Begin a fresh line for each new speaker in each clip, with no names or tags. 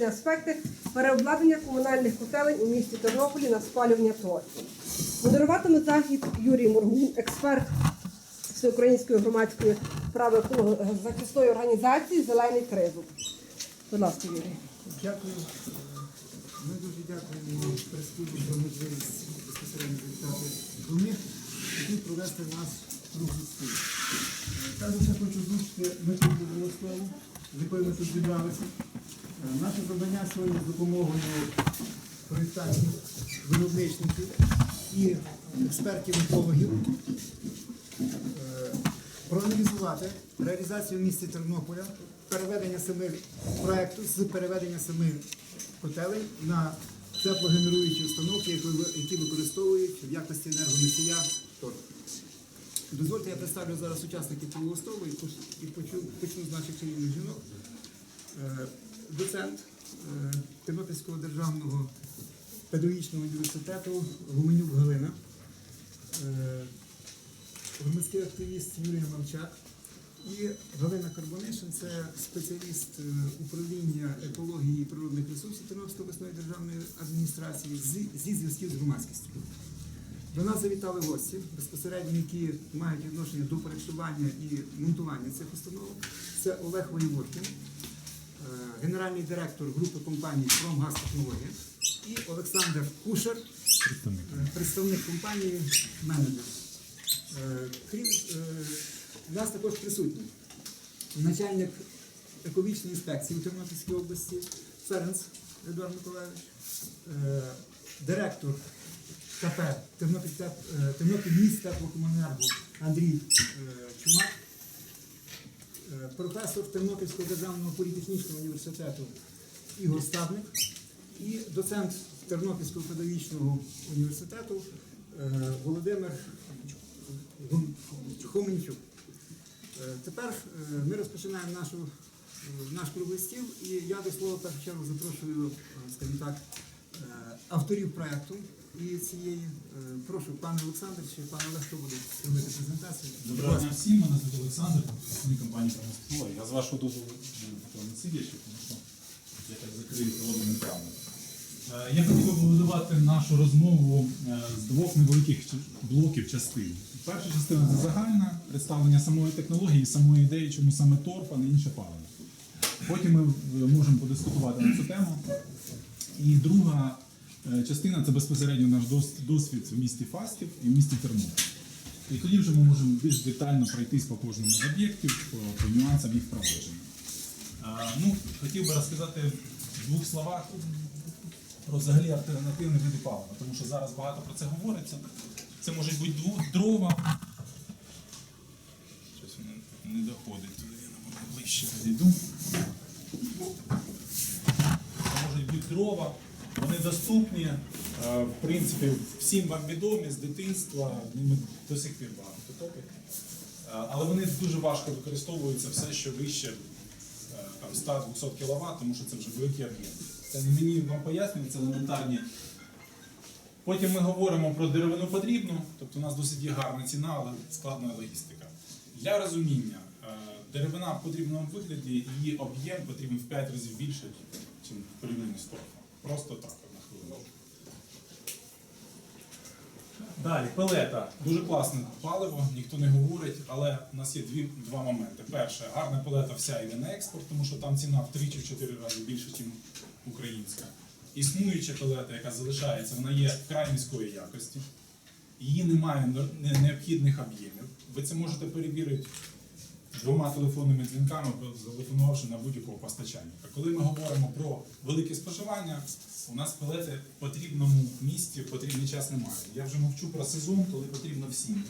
екологічні аспекти переобладнання комунальних котелень у місті Тернополі на спалювання торфу. Модеруватиме захід Юрій Моргун, експерт Всеукраїнської громадської права захисної організації Зелений тризуб. Будь ласка, Юрій.
Дякую. Ми дуже дякуємо прес-клубу за можливість безпосередньо завітати до них і провести наш круглий стіл. Також я хочу озвучити мету справу, з якою ми тут зібралися. Е, Наше завдання сьогодні з допомогою проєктантів, виробничників і експертів-екологів е, проаналізувати реалізацію в місті Тернополя, переведення семи проекту з переведення семи котелень на теплогенеруючі установки, які використовують в якості енергоносія торф. Дозвольте, я представлю зараз учасників столу і поч- почну з наших чарівних жінок. Доцент е, Тернопільського державного педагогічного університету Гуменюк Галина. Е, громадський активіст Юрія Мовчак і Галина Карбонишин це спеціаліст е, управління екології і природних ресурсів Тернопільської обласної державної адміністрації зі- зв'язків з громадськістю. До нас завітали гості, безпосередньо, які мають відношення до проєктування і монтування цих установ. Це Олег Воєводкін, генеральний директор групи компаній «Промгазтехнологія» і Олександр Кушер, е, представник компанії менеджер. Е, Крім е, нас також присутній начальник екологічної інспекції у Тернопільській області Ференц Едуард Миколаївич, е, директор КП Тернопіль, е, теплокомуненерго Андрій е, Чумак, е, професор Тернопільського державного політехнічного університету Ігор Стадник і доцент Тернопільського педагогічного університету е, Володимир Хоменчук. Е, Тепер е, ми розпочинаємо нашу, е, наш круглий стіл, і я до слова в першу чергу запрошую, е, скажімо так, е, авторів проекту і цієї. е, Прошу, пане Олександр, чи пане Олег, хто буде робити презентацію?
Доброго дня всім, мене звуть Олександр, представник компанії «Промислова». Я з вашого дозволу не сидячи, тому що я так закрию проводними правами. Е, Я хотів би побудувати нашу розмову е, з двох невеликих блоків частин. Перша частина це загальне представлення самої технології, самої ідеї, чому саме торф, а не інше паливо. Потім ми можемо подискутувати на цю тему. І друга частина це безпосередньо наш досвід в місті Фастів і в місті Тернопіль. І тоді вже ми можемо більш детально пройтись по кожному з об'єктів, по, нюансам їх проводження. А, ну, хотів би розказати в двох словах про взагалі альтернативні види палива, тому що зараз багато про це говориться. Це можуть бути дрова. Щось воно не доходить туди, я на ближче підійду. Це можуть бути дрова, вони доступні, е, в принципі, всім вам відомі з дитинства, ними до сих пір багато топить. Е, Але вони дуже важко використовуються все, що вище е, 100-200 кВт, тому що це вже великий об'єм. Це не мені вам пояснюють, це елементарні. Потім ми говоримо про деревину потрібну, тобто у нас досить є гарна ціна, але складна логістика. Для розуміння, е, деревина в потрібному вигляді, її об'єм потрібен в 5 разів більше, ніж в порівнянні з торфом. Просто так, одна хвилина. Далі, пелета. Дуже класне паливо, ніхто не говорить, але у нас є дві, два моменти. Перше, гарна пелета вся йде на експорт, тому що там ціна в 3 чи в 4 рази більше, ніж українська. Існуюча пелета, яка залишається, вона є вкрай низької якості. Її немає необхідних об'ємів. Ви це можете перевірити двома телефонними дзвінками, зателефонувавши на будь-якого постачальника. Коли ми говоримо про велике споживання, у нас пелети в потрібному місці в потрібний час немає. Я вже мовчу про сезон, коли потрібно всім.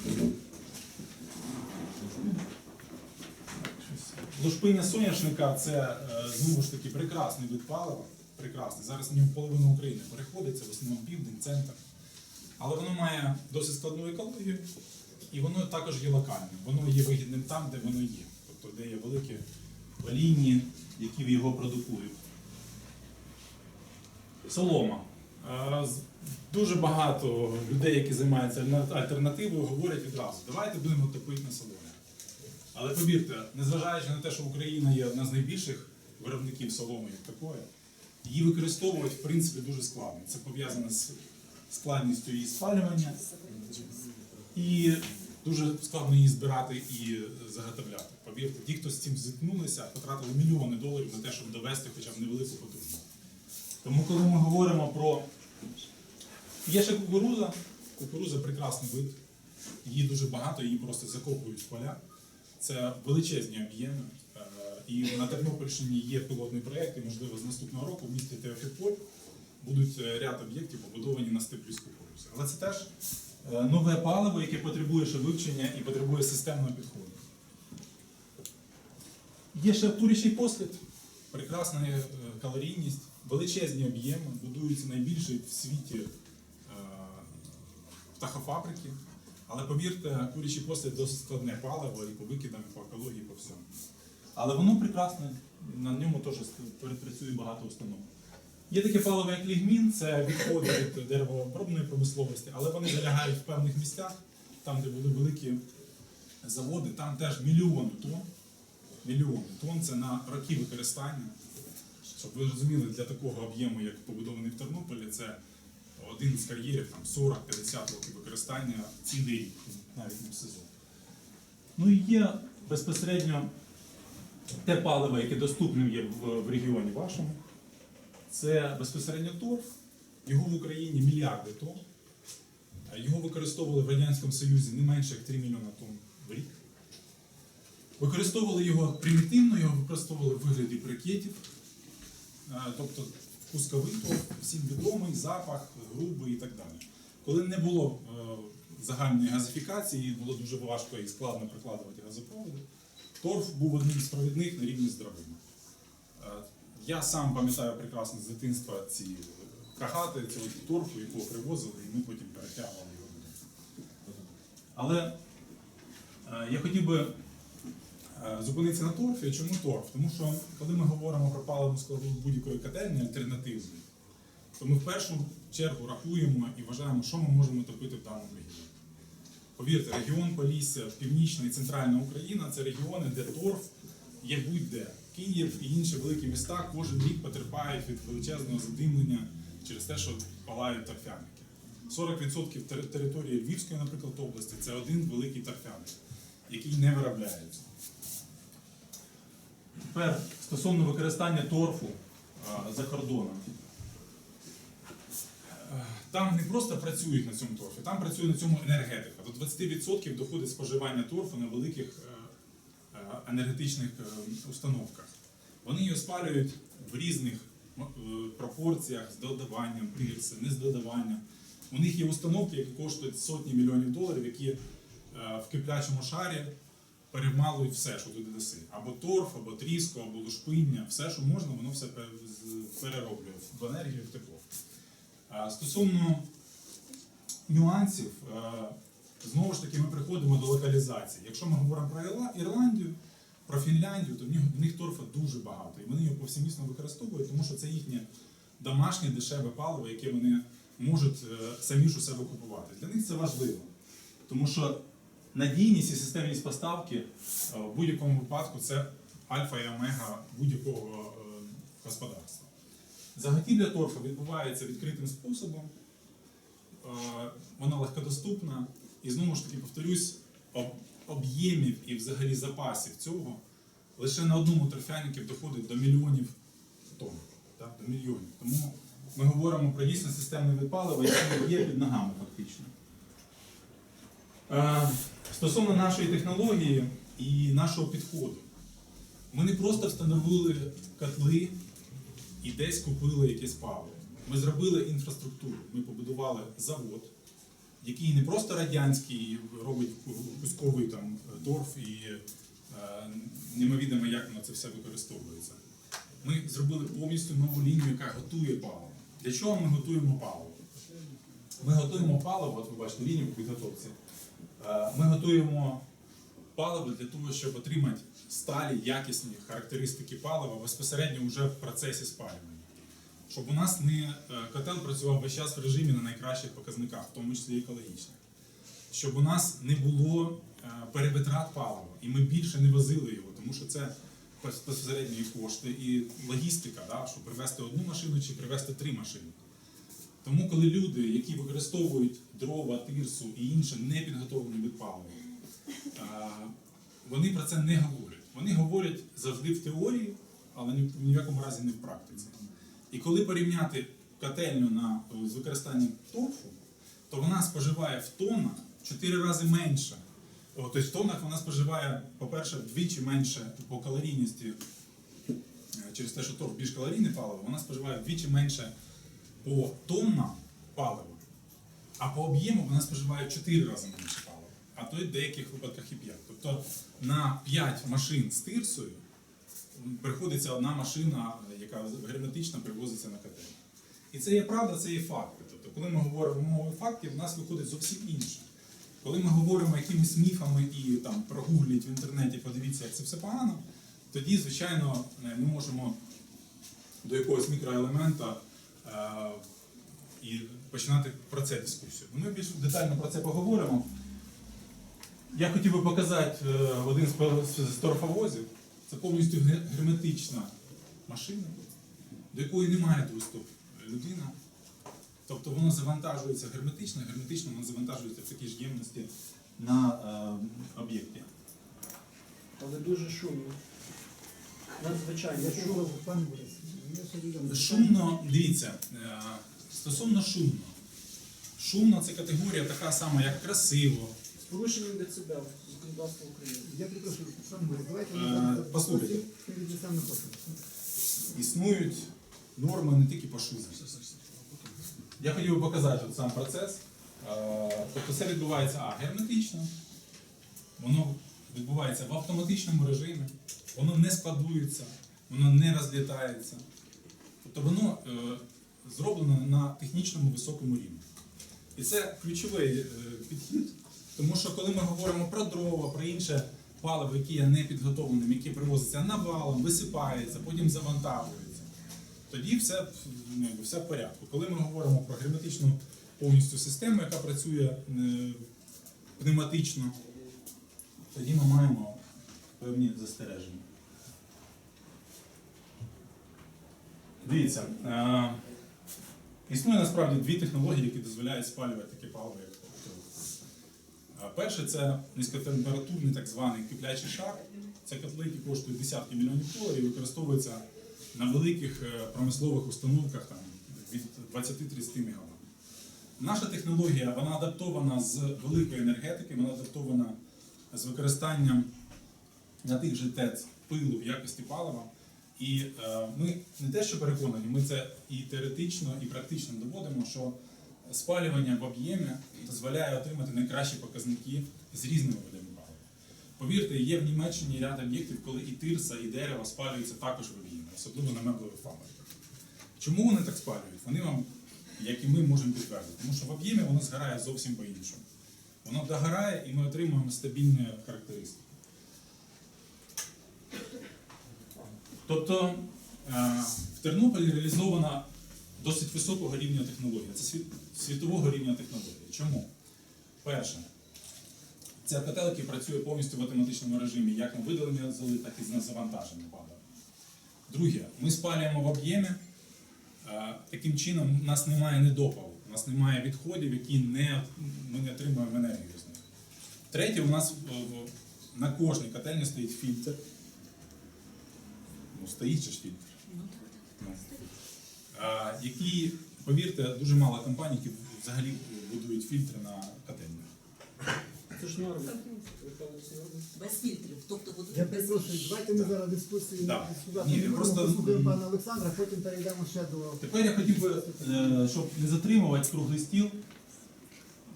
Лушпиня соняшника це е, знову ж таки прекрасний вид палива. Прекрасний. Зараз в ньому половина України переходиться, в основному південь, центр. Але воно має досить складну екологію, і воно також є локальним. Воно є вигідним там, де воно є. Тобто, де є великі лінії, які його продукують. Солома. Е, Дуже багато людей, які займаються альтернативою, говорять відразу, давайте будемо топити на соломі. Але повірте, незважаючи на те, що Україна є одна з найбільших виробників соломи як такої, Її використовувати, в принципі, дуже складно. Це пов'язано з складністю її спалювання. І дуже складно її збирати і заготовляти. Повірте, ті, хто з цим зіткнулися, потратили мільйони доларів на те, щоб довести хоча б невелику потужність. Тому, коли ми говоримо про. Є ще кукуруза, кукуруза прекрасний вид, її дуже багато, її просто закопують в поля. Це величезні об'єми. Е, І на Тернопільщині є пілотний проєкт, і можливо з наступного року в місті Теофіполь будуть е, ряд об'єктів побудовані на степлі з кукурузи. Але це теж е, нове паливо, яке потребує ще вивчення і потребує системного підходу. Є ще курячий послід, прекрасна е, калорійність, величезні об'єми, будуються найбільші в світі е, птахофабрики. Але повірте, курячий послід досить складне паливо і по викидам, і по екології, і по всьому. Але воно прекрасне, на ньому теж працює багато установ. Є таке паливо, як лігмін, це відходи від деревообробної промисловості, але вони залягають в певних місцях, там, де були великі заводи, там теж мільйони тонн. Мільйони тонн це на роки використання. Щоб ви розуміли, для такого об'єму, як побудований в Тернополі, це один з кар'єрів там 40-50 років використання цілий рік, навіть не в сезон. Ну і є безпосередньо те паливо, яке доступним є в регіоні вашому. Це безпосередньо торф. Його в Україні мільярди тонн. Його використовували в Радянському Союзі не менше як 3 мільйони тонн в рік. Використовували його примітивно, його використовували в вигляді брикетів. Е, Тобто пусковий торф, всім відомий, запах, грубий і так далі. Коли не було е, загальної газифікації, було дуже важко і складно прикладувати газопроводи, торф був одним з провідних на рівні з драбини. Я сам пам'ятаю прекрасно з дитинства ці кагати, цього торфу, якого привозили, і ми потім перетягували його. Але е, я хотів би е, зупинитися на торфі. Чому торф? Тому що коли ми говоримо про паливну складову будь-якої котельні альтернативної, то ми в першу чергу рахуємо і вважаємо, що ми можемо топити в даному регіоні. Повірте, регіон Полісся, Північна і Центральна Україна це регіони, де торф є будь-де. Київ і інші великі міста кожен рік потерпають від величезного задимлення через те, що палають торфяники. 40% тери- території Львівської, наприклад, області це один великий торфяник, який не виробляється. Тепер стосовно використання торфу а, за кордоном. Е, Там не просто працюють на цьому торфі, там працює на цьому енергетика. До 20% доходить споживання торфу на великих е, енергетичних е, установках. Вони його спалюють в різних е, пропорціях з додаванням пирси, не з додаванням. У них є установки, які коштують сотні мільйонів доларів, які е, в киплячому шарі перемалують все, що туди даси. Або торф, або тріско, або лушпиння, все, що можна, воно все перероблює в енергію, в тепло. Стосовно нюансів, знову ж таки, ми приходимо до локалізації. Якщо ми говоримо про Ірландію, про Фінляндію, то в них, в них торфа дуже багато. І вони його повсімісно використовують, тому що це їхнє домашнє дешеве паливо, яке вони можуть е, самі ж у себе купувати. Для них це важливо. Тому що надійність і системність поставки е, в будь-якому випадку це альфа і омега будь-якого е, господарства. Заготівля торфу відбувається відкритим способом, вона легкодоступна. І знову ж таки повторюсь, об- об'ємів і взагалі запасів цього лише на одному торфянику доходить до мільйонів тонн. Так, до мільйонів. Тому ми говоримо про дійсно системне вид палива, яке є під ногами фактично. Е, Стосовно нашої технології і нашого підходу, ми не просто встановили котли і десь купили якесь паливо. Ми зробили інфраструктуру. Ми побудували завод, який не просто радянський робить кусковий там торф і е, немовідомо, як воно це все використовується. Ми зробили повністю нову лінію, яка готує паливо. Для чого ми готуємо паливо? Ми готуємо паливо, от ви бачите лінію в підготовці. Е, Ми готуємо паливо для того, щоб отримати сталі, якісні характеристики палива безпосередньо вже в процесі спалювання. Щоб у нас не е, котел працював весь час в режимі на найкращих показниках, в тому числі екологічних. Щоб у нас не було е, перевитрат палива, і ми більше не возили його, тому що це безпосередньо кошти, і логістика, да, щоб привезти одну машину чи привезти три машини. Тому, коли люди, які використовують дрова, тирсу і інше, не підготовлені від палива, вони про це не говорять. Вони говорять завжди в теорії, але ні в якому разі не в практиці. І коли порівняти котельню на, з використанням торфу, то вона споживає в тоннах 4 рази менше. Тобто в тоннах вона споживає, по-перше, вдвічі менше по калорійності, е, через те, що торф більш калорійне паливо, вона споживає вдвічі менше по тоннам палива, а по об'єму вона споживає в 4 рази менше палива, а то й в деяких випадках і 5. Тобто на 5 машин з тирсою приходиться одна машина, яка герметично привозиться на котельню. І це є правда, це є факти. Тобто, коли ми говоримо мовою фактів, в нас виходить зовсім інше. Коли ми говоримо якимись міфами і там прогугліть в інтернеті, подивіться, як це все погано, тоді, звичайно, е, ми можемо до якогось мікроелемента е, і починати про це дискусію. Ну, Ми більш детально про це поговоримо. Я хотів би показати е, один з торфовозів. Це повністю герметична машина, до якої немає доступу людина. Тобто воно завантажується герметично, герметично воно завантажується в такій ж ємності на е, об'єкті.
Але дуже шумно. Надзвичайно шумно.
Шумно, дивіться, е, стосовно шумно. Шумно це категорія така сама, як красиво.
З порушенням децибел законодавства України.
Я перепрошую, пан Борис, давайте
Е,
ми
послухайте.
перейдемо на послуг.
Існують норми не тільки по шуму. Я хотів би показати от сам процес. Е, Тобто все відбувається а, герметично, воно відбувається в автоматичному режимі, воно не складується, воно не розлітається. Тобто воно е, зроблено на технічному високому рівні. І це ключовий е, підхід, тому що коли ми говоримо про дрова, про інше паливо, яке є непідготовленим, яке привозиться навалом, висипається, потім завантажується, тоді все, ну, все в порядку. Коли ми говоримо про герметичну повністю систему, яка працює е, пневматично, тоді ми маємо певні застереження. Дивіться, е, існує насправді дві технології, які дозволяють спалювати таке паливо, Перше це низькотемпературний так званий киплячий шар. Це котли, які коштують десятки мільйонів доларів, використовуються на великих е, промислових установках там, від 20-30 МВт. Наша технологія вона адаптована з великої енергетики, вона адаптована з використанням на тих же ТЕЦ пилу в якості палива. І е, ми не те, що переконані, ми це і теоретично, і практично доводимо, що спалювання в об'ємі дозволяє отримати найкращі показники з різними видами палива. Повірте, є в Німеччині ряд об'єктів, коли і тирса, і дерево спалюються також в об'ємі, особливо на меблевих фабриках. Чому вони так спалюють? Вони вам, як і ми, можемо підтвердити. Тому що в об'ємі воно згорає зовсім по-іншому. Воно догорає і ми отримуємо стабільні характеристики. Тобто е, в Тернополі реалізована досить високого рівня технологія. Це світового рівня технології. Чому? Перше, це котел, який працює повністю в автоматичному режимі, як на видалення золи, так і на завантаження палива. Друге, ми спалюємо в об'ємі. Е, Таким чином, у нас немає недопалу, у нас немає відходів, які не, ми не отримуємо енергію з них. Третє, у нас е, на кожній котельні стоїть фільтр. Ну, стоїть же ж фільтр. Ну. А, Які, повірте, дуже мало компаній, які взагалі будують фільтри на котельні.
Це ж норма.
Без фільтрів. Тобто будуть
Я
без
перепрошую,
фільтрів.
давайте ми зараз дискусію
Да.
сюди
Ні,
будемо,
просто,
послухаємо пана Олександра, потім перейдемо ще до
Тепер я хотів би, е, щоб не затримувати круглий стіл,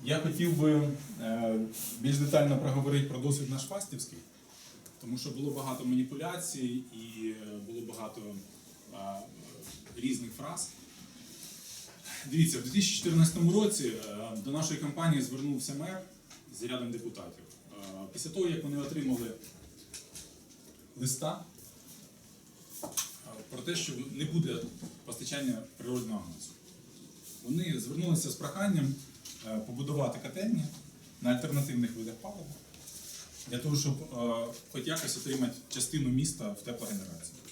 я хотів би е, більш детально проговорити про досвід наш фастівський, тому що було багато маніпуляцій і е, було багато е, різних фраз. Дивіться, в 2014 році е, до нашої компанії звернувся мер з рядом депутатів. Е, Після того, як вони отримали листа е, про те, що не буде постачання природного газу. Вони звернулися з проханням побудувати котельні на альтернативних видах палива. для того, щоб хоч якось отримати частину міста в теплогенерацію.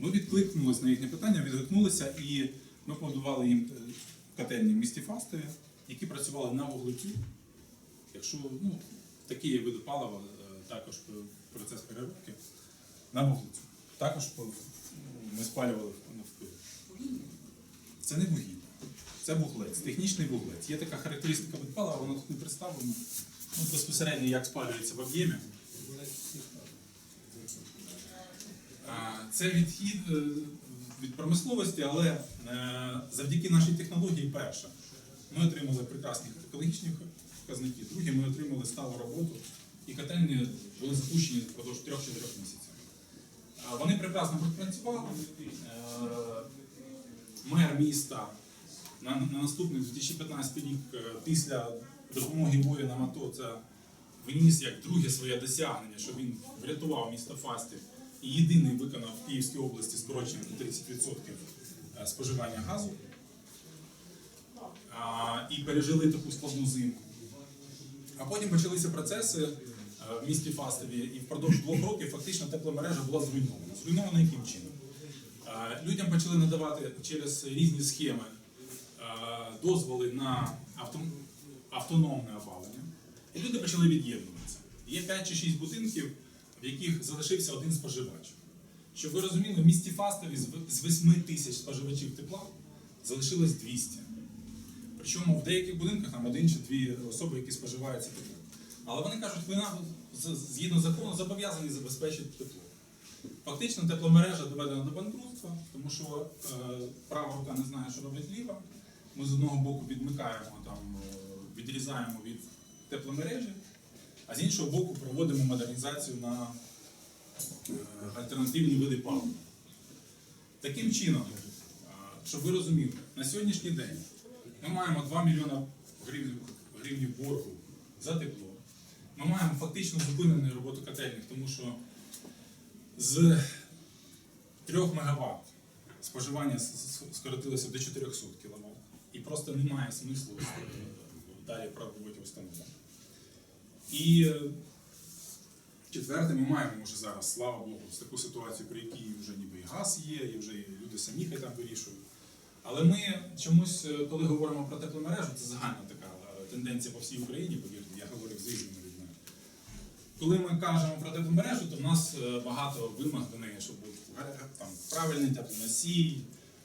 Ми відкликнулися на їхнє питання, відгукнулися і ми побудували їм е, котельні в місті Фастові, які працювали на вуглецю. Якщо ну, такі види палива, е, також процес переробки на вуглецю. Також ми спалювали в. Це не вугілля, це вуглець, технічний вуглець. Є така характеристика від палива, вона тут не представлена. Ну, безпосередньо як спалюється в об'ємі. Це відхід е, від промисловості, але е, завдяки нашій технології, перше, ми отримали прекрасні екологічні показники. Друге, ми отримали сталу роботу і котельні були запущені впродовж 3-4 місяців. Вони прекрасно пропрацювали. Е, Мер міста на, на наступний 2015 рік після допомоги воїнам АТО це виніс як друге своє досягнення, що він врятував місто Фастів єдиний виконав в Київській області скорочення на 30% е, споживання газу. І пережили таку складну зиму. А потім почалися процеси е, в місті Фастові, і впродовж двох років фактично тепломережа була зруйнована. Зруйнована яким чином? Е, Людям почали надавати через різні схеми е, дозволи на автономне опалення, і люди почали від'єднуватися. Є 5 чи 6 будинків, в яких залишився один споживач. Щоб ви розуміли, в місті Фастові з в- 8 тисяч споживачів тепла залишилось 200. Причому в деяких будинках там один чи дві особи, які споживають це тепло. Але вони кажуть, ви нам згідно закону зобов'язані забезпечити тепло. Фактично тепломережа доведена до банкрутства, тому що е, права рука не знає, що робить ліва. Ми з одного боку відмикаємо, там, е, відрізаємо від тепломережі, а з іншого боку проводимо модернізацію на е, альтернативні види палива. Таким чином, е, щоб ви розуміли, на сьогоднішній день ми маємо 2 мільйона гривень, боргу за тепло. Ми маємо фактично зупинену роботу котельних, тому що з 3 МВт споживання скоротилося до 400 кВт. І просто немає смислу е, далі пробувати установу. І е, четверте, ми маємо вже зараз, слава Богу, таку ситуацію, при якій вже ніби і газ є, і вже люди самі хай там вирішують. Але ми чомусь, е, коли говоримо про тепломережу, це загальна така е, тенденція по всій Україні, повірте, я говорив з різними людьми. Коли ми кажемо про тепломережу, то в нас багато вимог до неї, щоб був там, правильний теплоносій,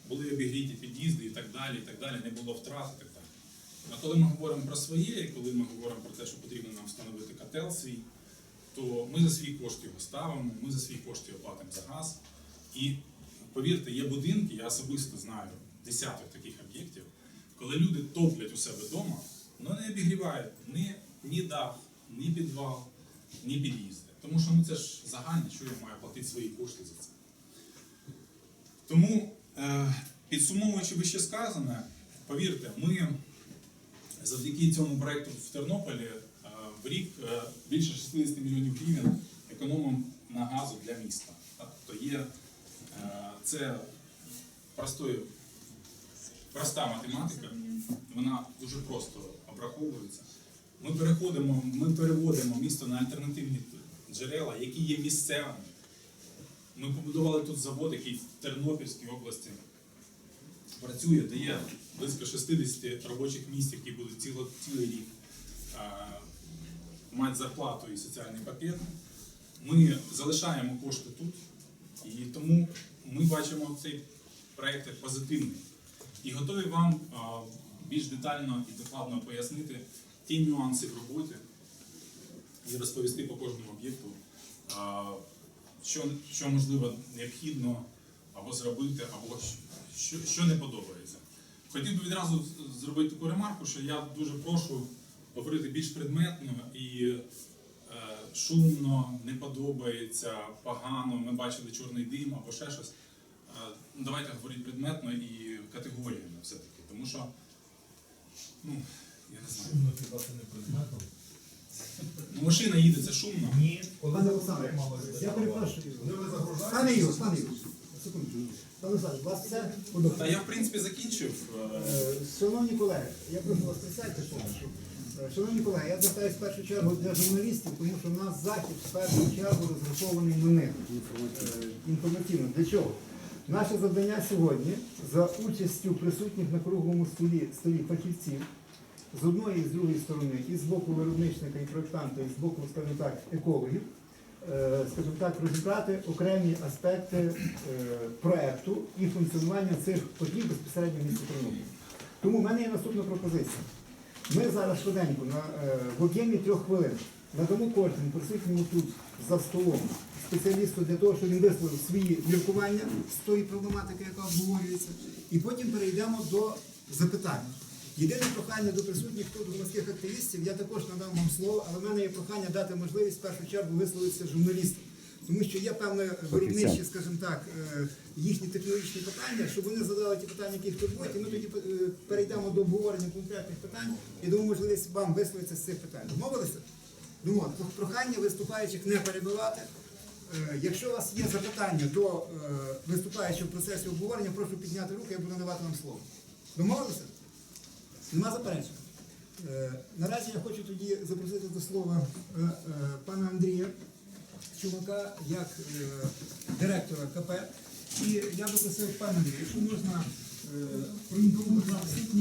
були обігріті під'їзди і так далі, і так далі, не було втрат так. А коли ми говоримо про своє, і коли ми говоримо про те, що потрібно нам встановити котел свій, то ми за свій кошт його ставимо, ми за свій кошт його платимо за газ. І повірте, є будинки, я особисто знаю десяток таких об'єктів, коли люди топлять у себе вдома, але не обігрівають ні, ні дах, ні підвал, ні під'їзди. Тому що ну, це ж загальне, що я маю платити свої кошти за це. Тому, е, підсумовуючи вище сказане, повірте, ми завдяки цьому проєкту в Тернополі е, в рік е, більше 60 мільйонів гривень економимо на газу для міста. Тобто є е, це простою, проста математика, вона дуже просто обраховується. Ми переходимо, ми переводимо місто на альтернативні джерела, які є місцевими. Ми побудували тут завод, який в Тернопільській області працює, дає близько 60 робочих місць, які будуть ціло, цілий рік мати зарплату і соціальний пакет. Ми залишаємо кошти тут, і тому ми бачимо цей проєкт як позитивний. І готові вам більш детально і докладно пояснити ті нюанси в роботі і розповісти по кожному об'єкту, що, що можливо необхідно або зробити, або що, що не подобається. Хотів би відразу зробити таку ремарку, що я дуже прошу говорити більш предметно і е, шумно, не подобається, погано, ми бачили чорний дим або ще щось. Е, давайте говорити предметно і категоріями все-таки. Тому що, ну, я не знаю.
Шумно хіба це не предметом?
Ну, машина їде, це шумно.
Ні.
Пане Олександре, я перепрошую. Пане Ігор, пане Ігор, секундочку. Олександр, у вас все?
Та я в принципі закінчив. Е,
Шановні колеги, я прошу вас присядьте, шановні. Е, Шановні колеги, я звертаюся в першу чергу для журналістів, тому що в нас захід в першу чергу розрахований на них Е, інформаційно. Для чого? Наше завдання сьогодні за участю присутніх на круглому столі, столі фахівців з одної і з другої сторони, і з боку виробничника і проєктанта, і з боку, скажімо так, екологів, скажімо так, розібрати окремі аспекти е, проекту і функціонування цих подій безпосередньо в місті Тернопіль. Тому в мене є наступна пропозиція. Ми зараз швиденько на, е, в об'ємі трьох хвилин надамо кожному присутньому тут за столом спеціалісту для того, щоб він висловив свої міркування з тої проблематики, яка обговорюється, і потім перейдемо до запитань. Єдине прохання до присутніх тут громадських активістів, я також надам вам слово, але в мене є прохання дати можливість в першу чергу висловитися журналістам. Тому що є певне виробничі, скажімо так, е, їхні технологічні питання, щоб вони задали ті питання, які їх турбують, і ми тоді е, перейдемо до обговорення конкретних питань і дамо можливість вам висловитися з цих питань. Домовилися? От, прохання виступаючих не перебивати. Е, Якщо у вас є запитання до виступаючих в процесі обговорення, прошу підняти руку, я буду надавати вам слово. Домовилися? Нема заперечень. Е, Наразі я хочу тоді запросити до слова е, е, пана Андрія Чумака як директора КП. І я би просив пана Андрія, якщо можна проінформувати